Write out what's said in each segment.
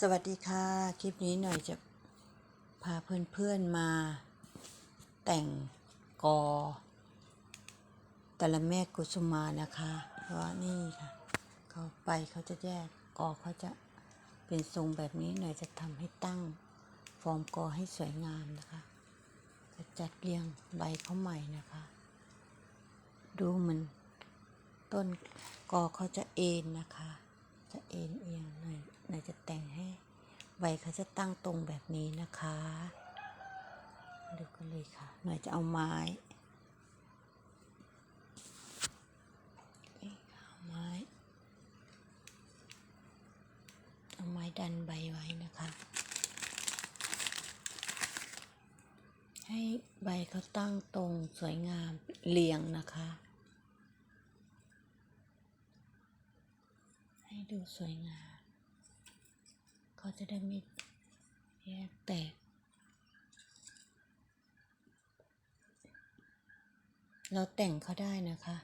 สวัสดีค่ะ คลิปนี้หน่อยจะพาเพื่อนๆมาแต่งกอแต่ละแม่กุสุมานะคะเพราะนี่ค่ะ เขาไปเขาจะแยกกอเขาจะเป็นทรงแบบนี้หน่อยจะทำให้ตั้ง ฟอร์มกอให้สวยงามนะคะจะจัดเรียงใบเขาใหม่นะคะ ดูเหมันต้นกอเขาจะเอ็นนะคะ จะเอ็นเอียงหน่อยหน่อยจะแต่งให้ใบเขาจะตั้งตรงแบบนี้นะคะดูกันเลยค่ะ หน่อยจะเอาไม้เอาไม้ เอาไม้ดันใบไว้นะคะ ให้ใบเขาตั้งตรงสวยงามเรียงนะคะ ให้ ดูสวยงามเขาจะได้ไม่แยกแตก เราแต่งเขาได้นะคะ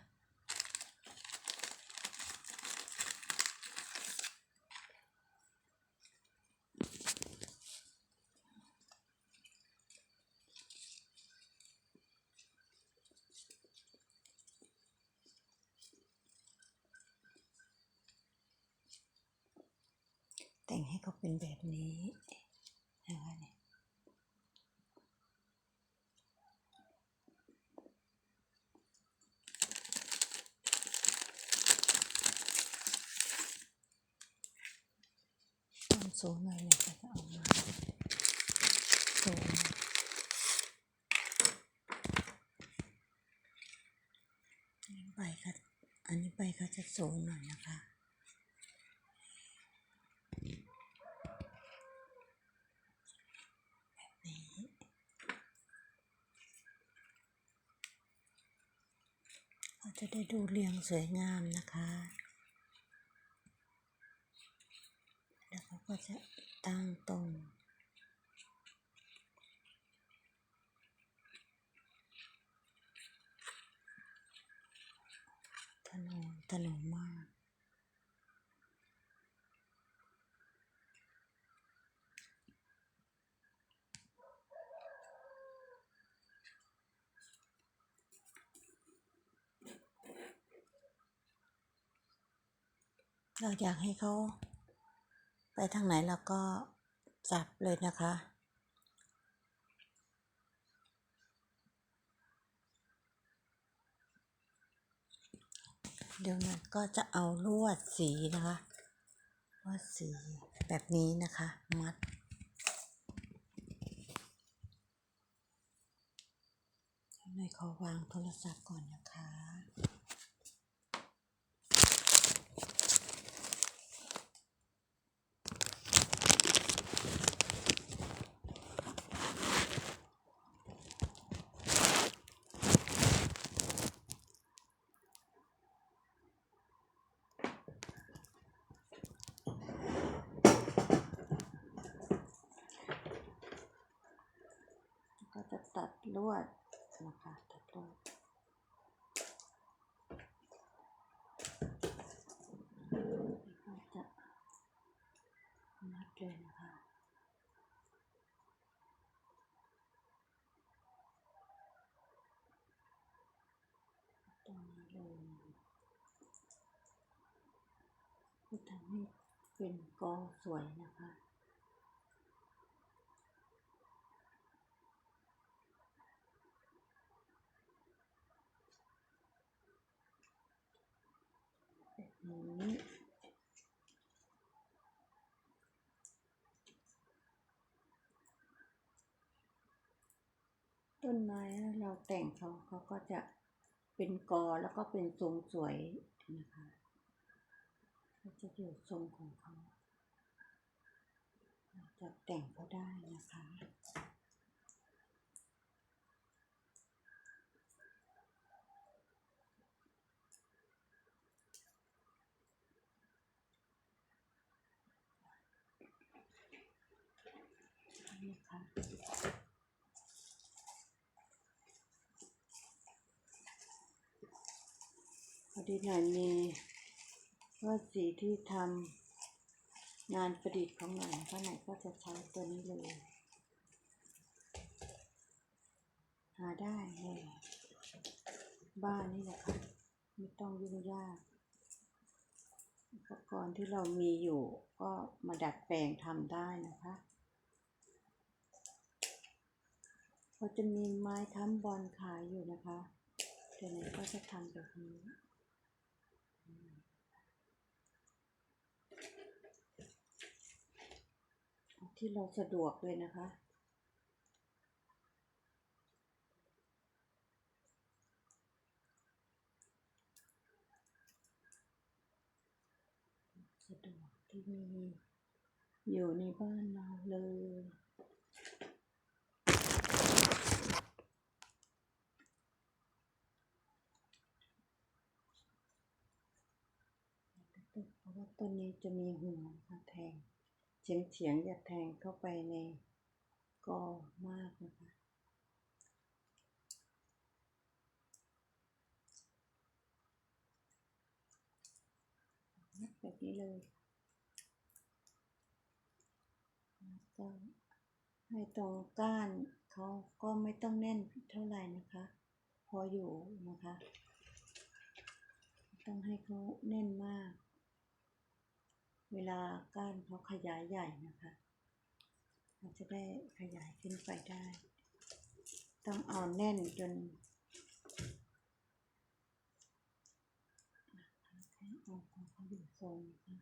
เป็นแบบนี้นะคะเนี่ยต้องโซหน่อยเลยค่ะจะเอามาโซอันนี้ใบค่ะอันนี้ใบเขาจะโซหน่อยนะคะ เราจะได้ดูเรียงสวยงามนะคะ แล้วเขาก็จะตั้งตรงถนนถนนมาก เราอยากให้เขาไปทางไหนเราก็จับเลยนะคะ เดี๋ยวนะก็จะเอาลวดสีนะคะลวดสีแบบนี้นะคะมัดหน่อยขอวางโทรศัพท์ก่อนนะคะตัด ลวดนะคะตัดลวดจะมัดเลยนะคะตรงนี้เลยก็ทำให้เป็นกอสวยนะคะ แบบนี้ ต้นไม้เราแต่งเขาเขาก็จะเป็นกอแล้วก็เป็นทรงสวยนะคะเขาจะอยู่ทรงของเขาเราจะแต่งเขาได้นะคะนี่ค่ะ พอดีหน่อยมีว่าสีที่ทำงานประดิษฐ์ของหน่อยก็หน่อยก็จะใช้ตัวนี้เลย หาได้ในบ้านนี่แหละค่ะ ไม่ต้องยุ่งยากอุปกรณ์ที่เรามีอยู่ก็มาดัดแปลงทำได้นะคะก็จะมีไม้ค้ำบอลขายอยู่นะคะแต่ไหนก็จะทำแบบนี้เอา ที่เราสะดวกเลยนะคะ สะดวกที่มีอยู่ในบ้านเราเลยเพราะว่าต้นนี้จะมีหัวนะคะแทง ฉียงเฉียงๆอย่าแทงเข้าไปในกอมากนะคะ แบบนี้เลยแล้วก็ให้ตรงก้านเขาก็ไม่ต้องแน่นเท่าไหร่นะคะ พออยู่นะคะ ต้องให้เขาแน่นมาก เวลาก้านเขาขยายใหญ่นะคะเราจะได้ขยายขึ้นไปได้ ต้องเอาแน่นจนให้เอาของเขาอยู่ทรงนะคะ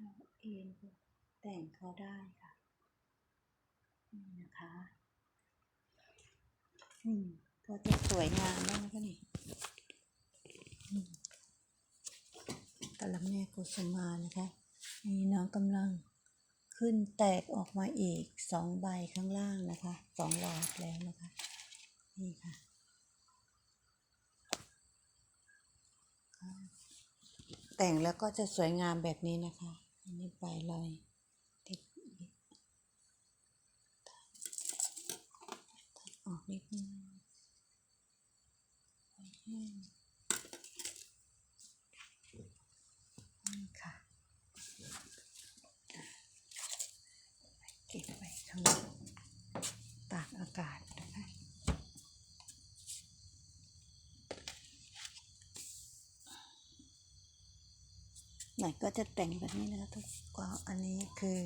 เราเอ็นแต่งเขาได้ค่ะ นี่นะคะ ก็จะสวยงามแล้วนะคะนี่กะละแม่กุสุมานะคะนี่น้องกำลังขึ้นแตกออกมาอีกสองใบข้างล่างนะคะสองหลอดแล้วนะคะ นี่ค่ะแต่งแล้วก็จะสวยงามแบบนี้นะคะ อันนี้ใบลอยติดออกนิดนึง นี่ค่ะเก็บไว้ข้างนอกตากอากาศนะคะไหน่อยก็จะแต่งแบบนี้นะคะทุกก็อันนี้คือ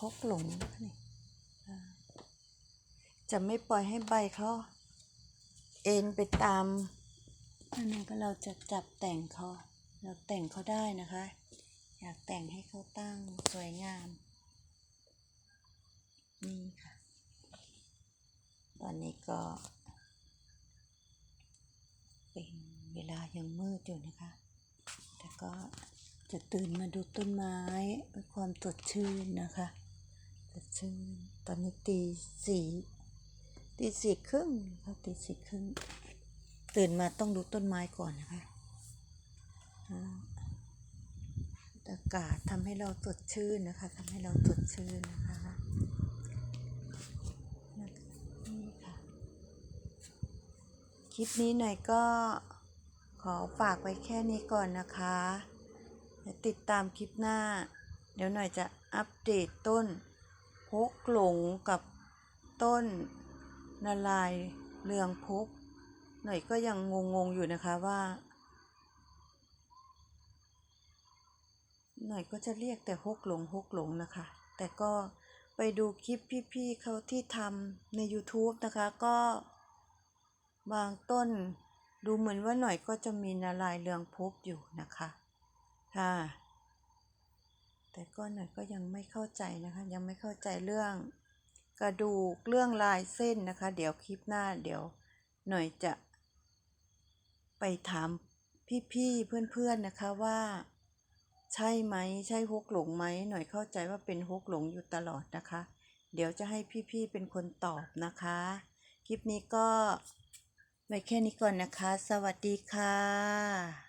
ฮกหลงนี่จะไม่ปล่อยให้ใบเขาเอ็นไปตามอันนั้ก็เราจะจับแต่งเขาเราแต่งเขาได้นะคะ อยากแต่งให้เขาตั้งสวยงาม นี่ค่ะ ตอนนี้ก็ เป็นเวลายังมืดอยู่นะคะ ก็จะตื่นมาดูต้นไม้เพื่อความสดชื่นนะคะ สดชื่น ตอนนี้ตีสี่ตีสี่ครึ่งค่ะตีสี่ครึ่ง ตื่นมาต้องดูต้นไม้ก่อนนะคะอากาศทำให้เราสดชื่นนะคะทำให้เราสดชื่นนะคะนี่ค่ะ คลิปนี้หน่อยก็ อฝากไว้แค่นี้ก่อนนะคะติดตามคลิปหน้า เดี๋ยวหน่อยจะอัปเดตต้นพกหลงกับต้นนาลายเรืองพก หน่อยก็ยังงงๆอยู่นะคะว่า หน่อยก็จะเรียกแต่ฮกหลงฮกหลงนะคะ แต่ก็ไปดูคลิปพี่ๆเขาที่ทำใน YouTube นะคะก็บางต้น ดูเหมือนว่าหน่อยก็จะมีนาลายเรืองพบอยู่นะคะค่ะแต่ก็หน่อยก็ยังไม่เข้าใจนะคะ ยังไม่เข้าใจเรื่องกระดูกเรื่องลายเส้นนะคะ เดี๋ยวคลิปหน้าเดี๋ยวหน่อยจะ ไปถามพี่ๆเพื่อนๆนะคะว่า ใช่ไหมใช่ฮกหลงไหมหน่อยเข้าใจว่าเป็นฮกหลงอยู่ตลอดนะคะ เดี๋ยวจะให้พี่ๆเป็นคนตอบนะคะ คลิปนี้ก็ ไว้แค่นี้ก่อนนะคะ สวัสดีค่ะ